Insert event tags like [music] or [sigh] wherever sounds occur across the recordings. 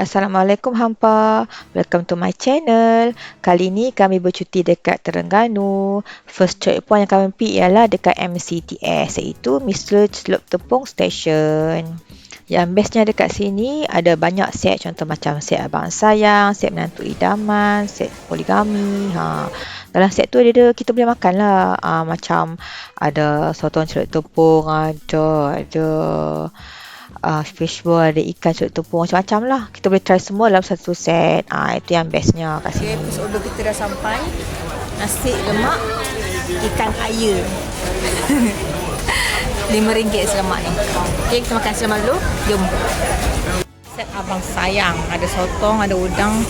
Assalamualaikum hampa. Welcome to my channel. Kali ni kami bercuti dekat Terengganu. First checkpoint yang kami pergi ialah dekat MCTS iaitu Mr. Celup Tepung Station. Yang bestnya dekat sini ada banyak set contoh macam set Abang Sayang, set Menantu Idaman, set Poligami. Ha. Dalam set tu ada kita boleh makan lah. Ha, macam ada sotong celup tepung, ada, ada uh, fishball, ada ikan celup tepung macam-macam lah. Kita boleh try semua dalam satu set. Ah uh, itu yang bestnya kat sini. Okay, episode order kita dah sampai. Nasi lemak ikan air. [laughs] RM5 selamat ni. Okay, kita makan selamat dulu. Jom. Set abang sayang. Ada sotong, ada udang,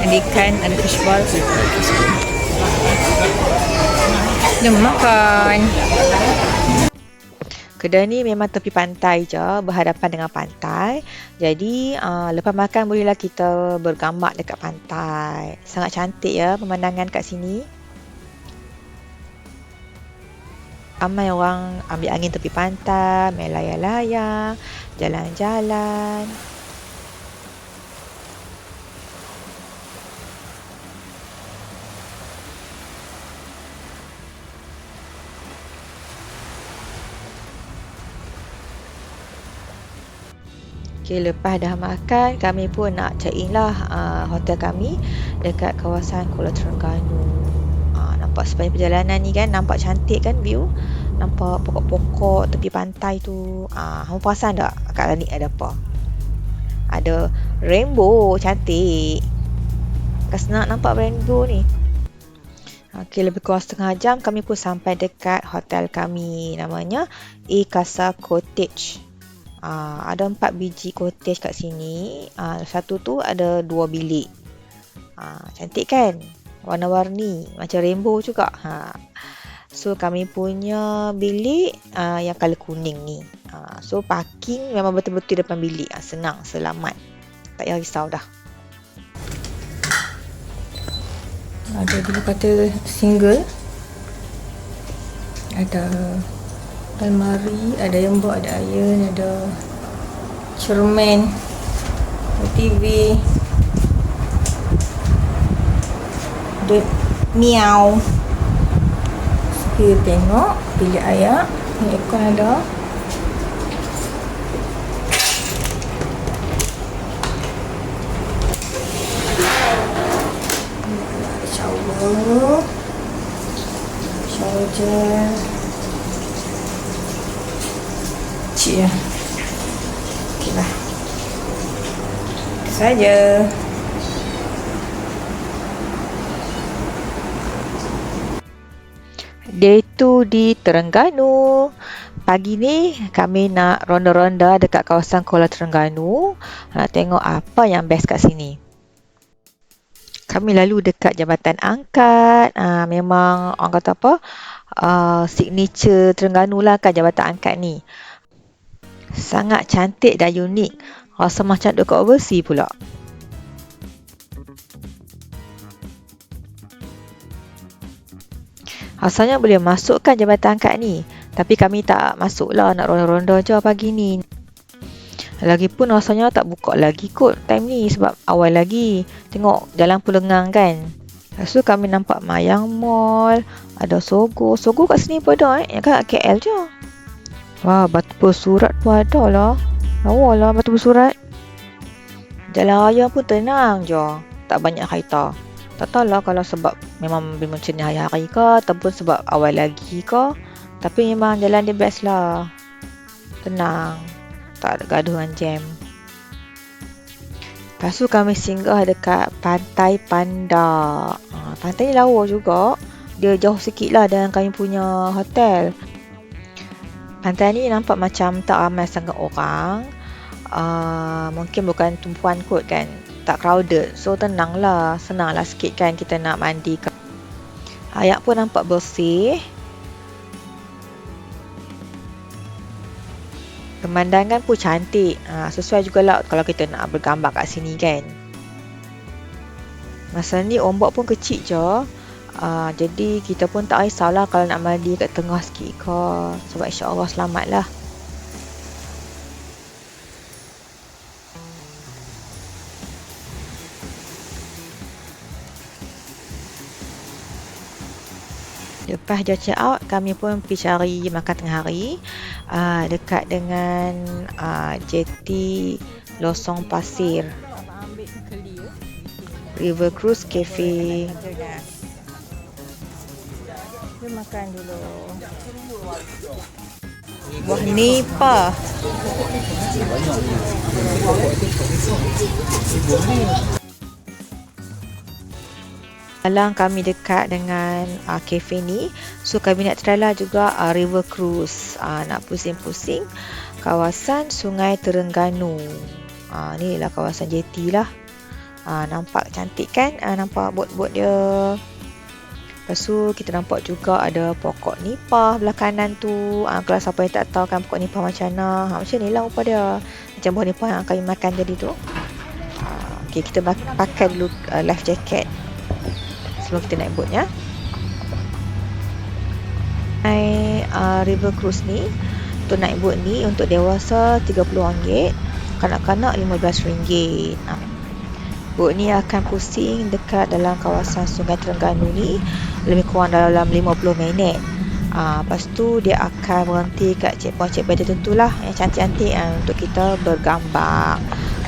ada ikan, ada fishball. Jom makan. Kedai ni memang tepi pantai je, berhadapan dengan pantai. Jadi uh, lepas makan bolehlah kita bergambar dekat pantai. Sangat cantik ya pemandangan kat sini. Ramai orang ambil angin tepi pantai, main layar-layar, jalan-jalan. Okay, lepas dah makan, kami pun nak check in lah uh, hotel kami dekat kawasan Kuala Terengganu. Uh, nampak sepanjang perjalanan ni kan, nampak cantik kan view. Nampak pokok-pokok tepi pantai tu. Uh, kamu perasan tak kat langit ada apa? Ada rainbow, cantik. Kas nak nampak rainbow ni. Okay, lebih kurang setengah jam kami pun sampai dekat hotel kami. Namanya Ikasa Cottage. Uh, ada empat biji cottage kat sini. Uh, satu tu ada dua bilik. Uh, cantik kan? Warna-warni. Macam rainbow juga. Ha. So kami punya bilik uh, yang color kuning ni. Uh, so parking memang betul-betul depan bilik. Uh, senang, selamat. Tak payah risau dah. Ada dulu kata single. Ada almari, ada embok, ada iron, ada cermin, TV, ada miau. Kita tengok bilik ayak, ni aircon ada. Shower. Shower kecil ya. Okey lah. Saja. Day tu di Terengganu. Pagi ni kami nak ronda-ronda dekat kawasan Kuala Terengganu. Nak tengok apa yang best kat sini. Kami lalu dekat Jabatan Angkat. Uh, memang orang kata apa? Uh, signature Terengganu lah kan Jabatan Angkat ni sangat cantik dan unik. Rasa macam duduk kat overseas pula. Asalnya boleh masukkan jabatan angkat ni. Tapi kami tak masuk lah nak ronda-ronda je pagi ni. Lagipun rasanya tak buka lagi kot time ni sebab awal lagi. Tengok jalan pun lengang kan. Lepas tu kami nampak Mayang Mall. Ada Sogo. Sogo kat sini pun ada eh. Kan KL je. Wah, batu bersurat pun ada lah. Lawa lah batu bersurat. Jalan raya pun tenang je. Tak banyak kereta. Tak tahu lah kalau sebab memang macam ni hari-hari ke ataupun sebab awal lagi ke. Tapi memang jalan dia best lah. Tenang. Tak ada gaduh dengan jam. Lepas tu kami singgah dekat Pantai Panda. Ha, pantai ni lawa juga. Dia jauh sikit lah dengan kami punya hotel. Pantai ni nampak macam tak ramai sangat orang. Uh, mungkin bukan tumpuan kot kan. Tak crowded. So tenang lah. Senang lah sikit kan kita nak mandi. Ayak pun nampak bersih. Pemandangan pun cantik. Uh, sesuai jugalah kalau kita nak bergambar kat sini kan. Masa ni ombak pun kecil je. Uh, jadi kita pun tak risaulah kalau nak mandi kat tengah sikit ke. Sebab insya Allah selamat lah. Lepas dia check out, kami pun pergi cari makan tengah hari uh, dekat dengan ah, uh, jeti Losong Pasir. River Cruise Cafe. Kita makan dulu. Buah nipah. Alang kami dekat dengan uh, cafe ni. So kami nak try lah juga uh, river cruise. Uh, Nak pusing-pusing Kawasan Sungai Terengganu. Uh, Ni lah kawasan jeti lah. Uh, Nampak cantik kan? Uh, Nampak bot-bot dia Lepas tu kita nampak juga ada pokok nipah belah kanan tu. Uh, Kalau siapa yang tak tahu kan pokok nipah macam mana. Ha, Macam ni lah rupa dia. Macam buah nipah yang kami makan tadi tu. Uh, Okay kita pakai dulu uh, life jacket. Sebelum kita naik boat ya. Naik uh, river cruise ni. Untuk naik boat ni untuk dewasa RM30 kanak-kanak RM15 uh. Boat ni akan pusing dekat dalam kawasan sungai Terengganu ni lebih kurang dalam 50 minit. Uh, lepas tu dia akan berhenti kat checkpoint-checkpoint tertentu lah yang cantik-cantik uh, untuk kita bergambar.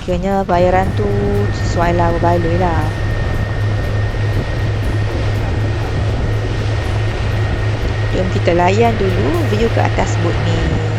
Kiranya bayaran tu sesuai lah berbaloi lah. Jom kita layan dulu view ke atas boat ni.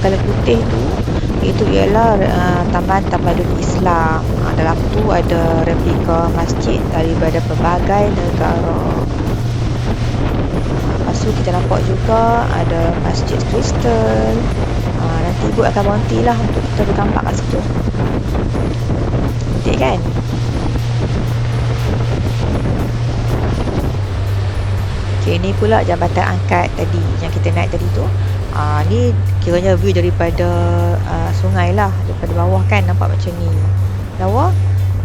Color putih tu itu ialah uh, taman tamadun Islam. Uh, dalam tu ada replika masjid daripada pelbagai negara. Lepas tu kita nampak juga ada masjid kristal. Uh, nanti ibu akan berhenti lah untuk kita bergambar kat situ. Cantik kan? Okay, ini pula jambatan angkat tadi yang kita naik tadi tu uh, ni kiranya view daripada uh, sungai lah. Daripada bawah kan nampak macam ni. Lawa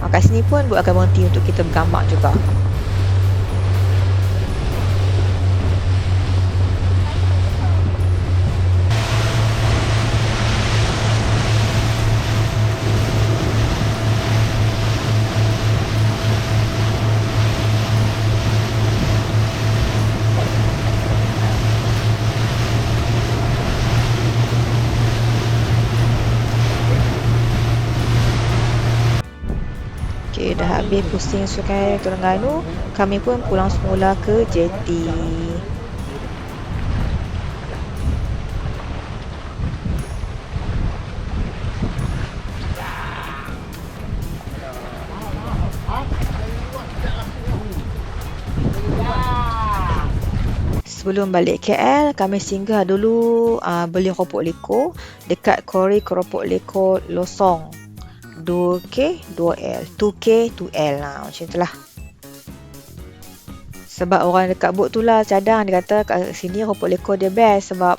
uh, kat sini pun buat akan berhenti untuk kita bergambar juga dah habis pusing sungai Terengganu Kami pun pulang semula ke jeti Sebelum balik KL, kami singgah dulu uh, beli keropok leko dekat Kori Keropok Leko Losong. 2K 2L 2K 2L lah. Macam itulah sebab orang dekat boat tu lah cadang. Dia kata kat sini rumput leko dia best sebab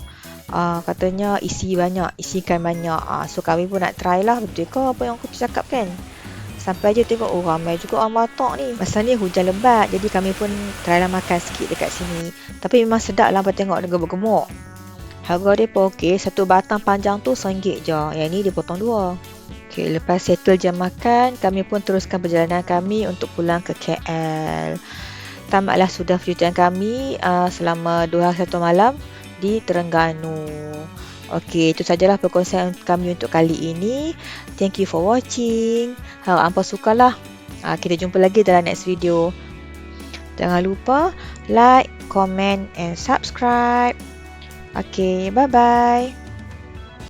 uh, katanya isi banyak isikan banyak. Uh, so kami pun nak try lah. Betul ke apa yang aku cakap kan? Sampai je tengok oh ramai juga orang batok ni. Masa ni hujan lebat jadi kami pun try lah makan sikit dekat sini. Tapi memang sedap lah tengok dia gemuk-gemuk. Harga dia pun ok satu batang panjang tu RM1 je. Yang ni dia potong dua Okay, lepas settle jam makan, kami pun teruskan perjalanan kami untuk pulang ke KL. Tamatlah sudah perjalanan kami uh, selama 2 hari 1 malam di Terengganu. Okey, itu sajalah perkongsian kami untuk kali ini. Thank you for watching. Harap hampa sukalah. Uh, kita jumpa lagi dalam next video. Jangan lupa like, comment and subscribe. Okay, bye-bye.